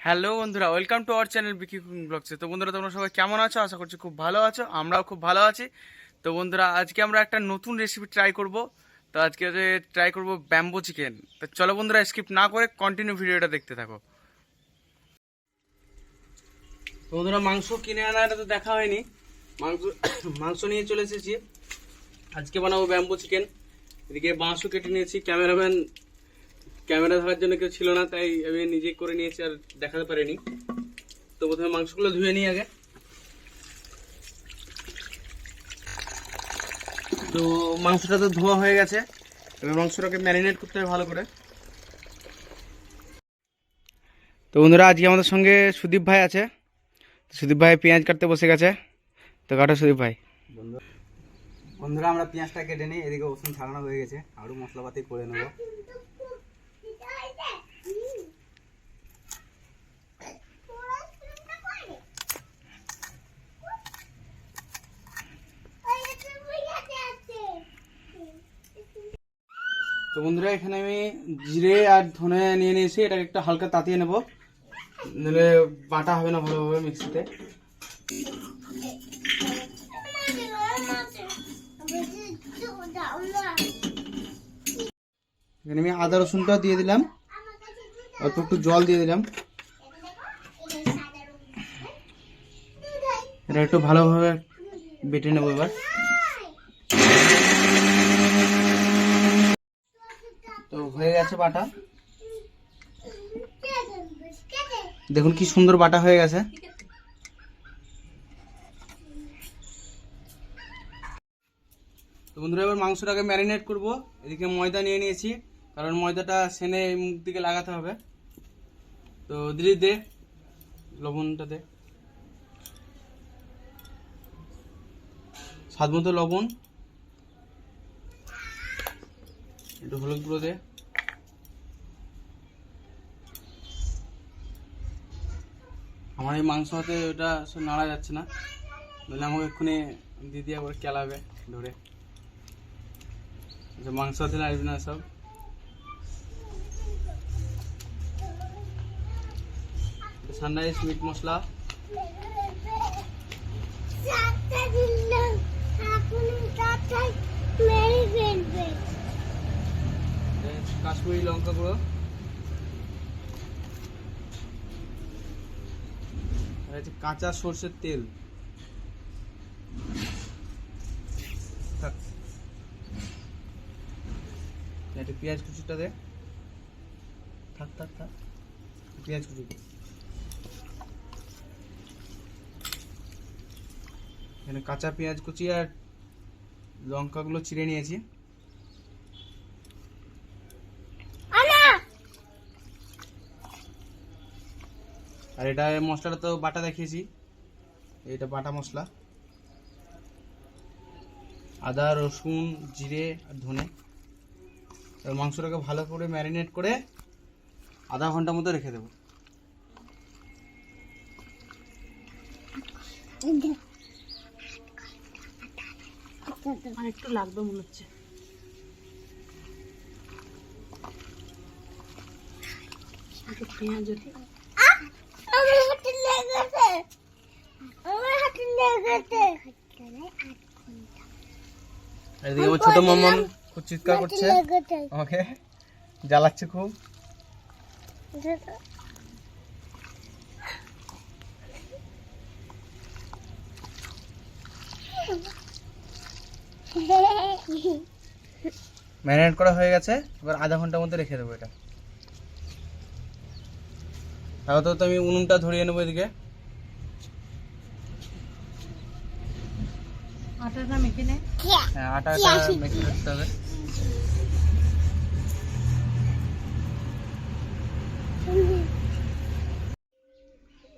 Hello বন্ধুরা, welcome to our channel Biki cooking ব্লগসে। তো বন্ধুরা, তোমরা সবাই কেমন আছো? আশা করছি খুব ভালো আছো, আমরাও খুব ভালো আছি। তো বন্ধুরা, আজকে আমরা একটা নতুন রেসিপি ট্রাই করব। তো আজকে ট্রাই করব ব্যাম্বো চিকেন তো চলো বন্ধুরা স্কিপ না করে কন্টিনিউ ভিডিওটা দেখতে থাকো। বন্ধুরা, মাংস কিনে আনাটা তো দেখা হয়নি। মাংস মাংস নিয়ে চলে এসেছি। আজকে বানাবো ব্যাম্বো চিকেন এদিকে বাঁশও কেটে নিয়েছি ক্যামেরাম্যান ক্যামেরা ধরার জন্য কেউ ছিল না, তাই আমি নিজে করে নিয়েছি আর দেখাতে পারিনি। তো প্রথমে মাংসগুলো ধুয়ে নিই আগে। তো মাংসটা তো ধোয়া হয়ে গেছে, এবার মাংসটাকে ম্যারিনেট করতে হবে ভালো করে। তো বন্ধুরা, আজকে আমাদের সঙ্গে সুদীপ ভাই আছে। সুদীপ ভাই পেঁয়াজ কাটতে বসে গেছে। তো কাটো সুদীপ ভাই। বন্ধুরা, আমরা পেঁয়াজটা কেটে নিই, এদিকে ওষুধ ছাড়ানো হয়ে গেছে, আরও মশলাপাতি করে নেব। তো বন্ধুরা, এখানে আমি জিরে আর ধনে নিয়ে নিয়েছি। এটাকে একটু হালকা তাতিয়ে নেব। নাহলে বাটা হবে না ভালোভাবে মিক্সিতে। এখানে আমি আদা রসুনটা দিয়ে দিলাম। অল্প একটু জল দিয়ে দিলাম। এটা একটু ভালোভাবে বেটে নেব এবার। তো হয়ে গেছে বাটা। দেখুন কি সুন্দর বাটা হয়ে গেছে। তো বন্ধুরা এবার মাংসটাকে ম্যারিনেট করব। এদিকে ময়দা নিয়ে নিয়েছি কারণ ময়দাটা সেনে মুখ দিকে লাগাতে হবে। তো দিদি দে লবণটা দে। স্বাদ মতো লবণ। একটু হলুদ গুঁড়ো দে। আমার এই মাংস হাতে ওটা নাড়া যাচ্ছে না। নইলে আমাকে এক্ষুনি দিদি আবার কেলাবে ধরে। মাংস হাতে নাড়বি না সব। সানরাইজ মিট মশলা। কাশ্মীরি লঙ্কা গুঁড়ো। হচ্ছে কাঁচা সর্ষের তেল। পেঁয়াজ কুচিটা দে। থাক থাক থাক। পেঁয়াজ কুচি। এখানে কাঁচা পেঁয়াজ কুচি আর লঙ্কাগুলো চিড়ে নিয়েছি। আর এটা মশলাটা তো বাটা দেখিয়েছি। এটা বাটা মশলা। আদা, রসুন, জিরে আর ধনে। মাংসটাকে ভালো করে ম্যারিনেট করে আধা ঘণ্টা মতো রেখে দেবো। একটু লাগবে মনে হচ্ছে। পেঁয়াজ দিই। আর এদিকে আমার ছোট মামন খুব চিৎকার করছে। আমাকে জ্বালাচ্ছে খুব। ম্যারিনেট করা হয়ে গেছে এবার আধা ঘণ্টার মধ্যে রেখে দেবো এটা। তাহলে তো আমি উনুনটা ধরিয়ে নেব এদিকে। নে হ্যাঁ আটাটা হবে।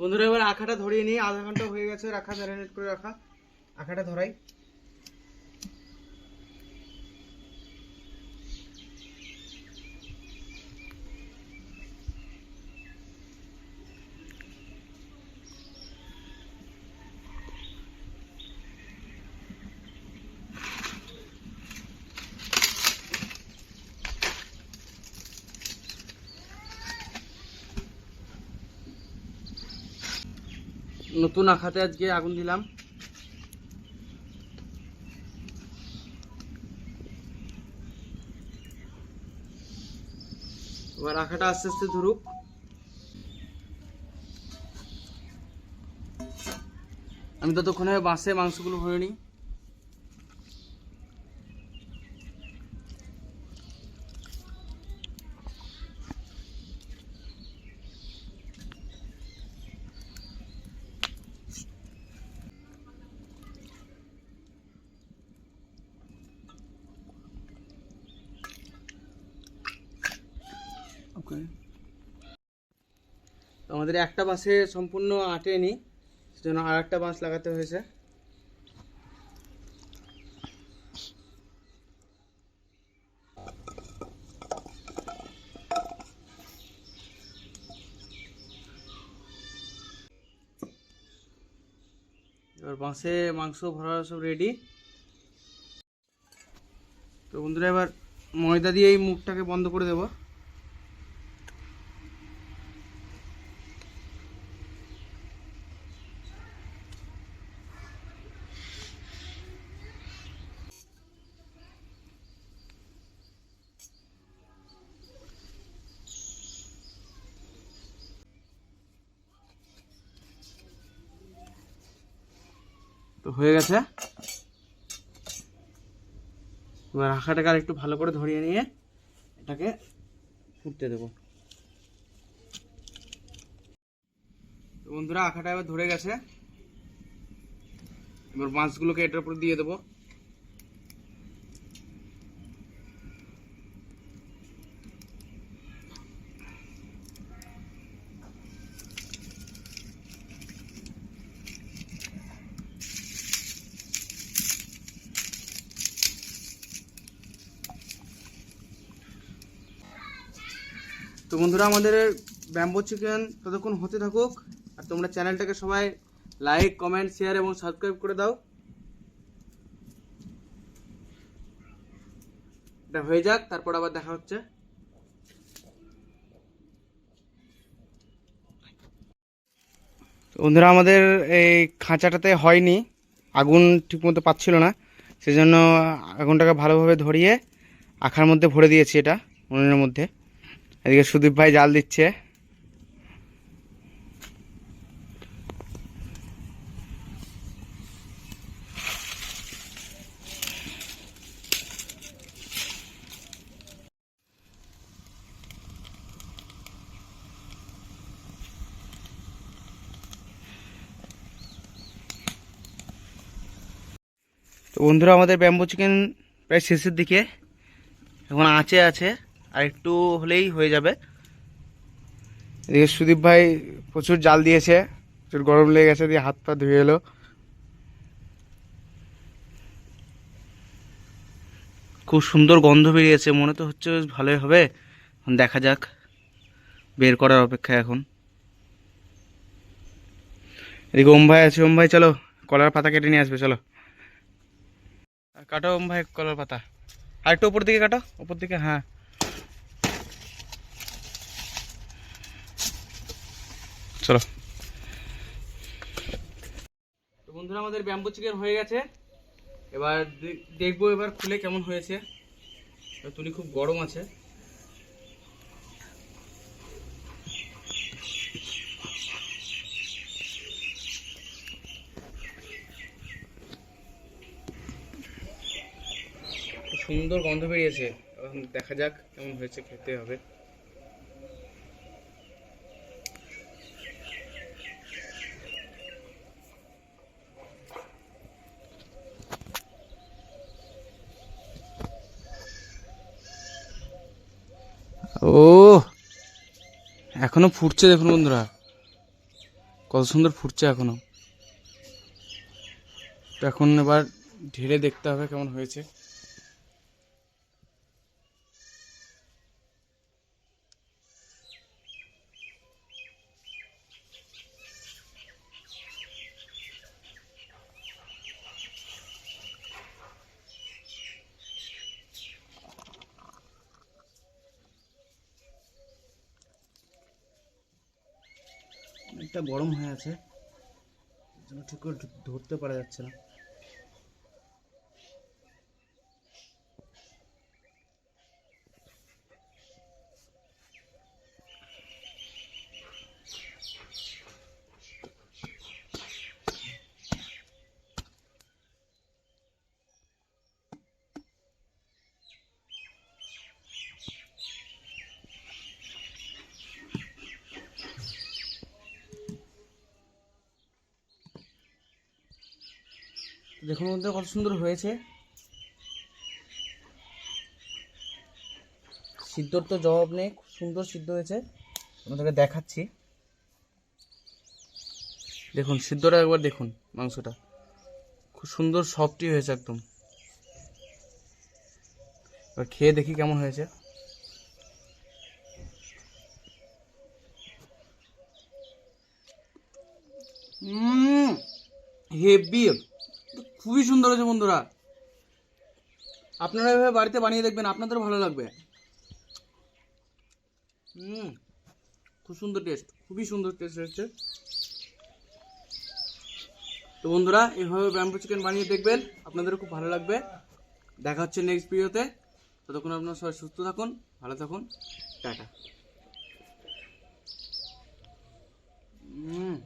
বন্ধুরা, এবার আখাটা ধরিয়ে নিই। আধা ঘণ্টা হয়ে গেছে, রাখা, ম্যারিনেট করে রাখা। আখাটা ধরাই। নতুন আখাতে আজকে আগুন দিলাম। এবার আখাটা আস্তে আস্তে ধরুক। আমি ততক্ষণে বাঁশে মাংসগুলো ভরে নিই। আমাদের একটা বাসে সম্পূর্ণ আটেনি, সেজন্য আর একটা বাঁশ লাগাতে হয়েছে। এবার বাঁশে মাংস, ভরা সব রেডি তো বন্ধুরা, এবার ময়দা দিয়ে এই মুখটাকে বন্ধ করে দেবো। তো হয়ে গেছে। এবার আঁকাটাকে আর একটু ভালো করে ধরিয়ে নিয়ে এটাকে ফুটতে দেবো। বন্ধুরা আঁকাটা এবার ধরে গেছে। এবার মাছগুলোকে এটার উপর দিয়ে দেবো। তো বন্ধুরা, আমাদের ব্যাম্বো চিকেন ততক্ষণ হতে থাকুক, আর তোমরা চ্যানেলটাকে সবাই লাইক কমেন্ট শেয়ার এবং সাবস্ক্রাইব করে দাও। এটা হয়ে যাক, তারপর আবার দেখা হচ্ছে। বন্ধুরা, আমাদের এই খাঁচাটাতে হয়নি, আগুন ঠিকমতো পাচ্ছিল না, সেজন্য আগুনটাকে ভালোভাবে ধরিয়ে আখার মধ্যে ভরে দিয়েছি এটা, উনুনের মধ্যে। এদিকে সুদীপ ভাই জাল দিচ্ছে। তো বন্ধুরা, আমাদের ব্যাম্বো চিকেন প্রায় শেষের দিকে। এখন আঁচে আছে। আর একটু হলেই হয়ে যাবে। এদিকে সুদীপ ভাই প্রচুর জাল দিয়েছে প্রচুর গরম লেগে গেছে দিয়ে হাত পা ধুয়ে এলো। খুব সুন্দর গন্ধ বেরিয়েছে মনে তো হচ্ছে বেশ ভালোই হবে। এখন দেখা যাক বের করার অপেক্ষা এখন। এদিকে ওম ভাই আছে ওম ভাই চলো কলার পাতা কেটে নিয়ে আসবে চলো। কাটো ওম ভাই কলার পাতা। আর একটু উপর দিকে কাটো উপর দিকে হ্যাঁ। চলো। তো বন্ধুরা, আমাদের ব্যাম্বু চিকেন হয়ে গেছে। এবার দেখব এবার খুলে কেমন হয়েছে। তুলি খুব গরম আছে। সুন্দর গন্ধ বেরিয়েছে। এখন দেখা যাক কেমন হয়েছে, খেতে হবে। ও এখনও ফুটছে দেখুন বন্ধুরা। কত সুন্দর ফুটছে এখনও। এখন এবার ঢেলে দেখতে হবে কেমন হয়েছে। একটা গরম হয়ে আছে। ঠিক করে ধরতে পারা যাচ্ছে না। দেখুন মধ্যে কত সুন্দর হয়েছে। সিদ্ধর তো জবাব নেই, খুব সুন্দর সিদ্ধ হয়েছে। আপনাদেরকে দেখাচ্ছি। দেখুন, সিদ্ধটা একবার দেখুন মাংসটা। খুব সুন্দর সফটই হয়েছে একদম। এবার খেয়ে দেখি কেমন হয়েছে। হেভি। খুবই সুন্দর হয়েছে বন্ধুরা। আপনারা এভাবে বাড়িতে বানিয়ে দেখবেন, আপনাদেরও ভালো লাগবে। হুম, খুব সুন্দর টেস্ট খুবই সুন্দর টেস্ট হচ্ছে তো বন্ধুরা, এভাবে ব্যাম্বু চিকেন বানিয়ে দেখবেন, আপনাদেরও খুব ভালো লাগবে। দেখা হচ্ছে নেক্সট ভিডিওতে ততক্ষণ আপনারা সবাই সুস্থ থাকুন, ভালো থাকুন। টাটা। হুম।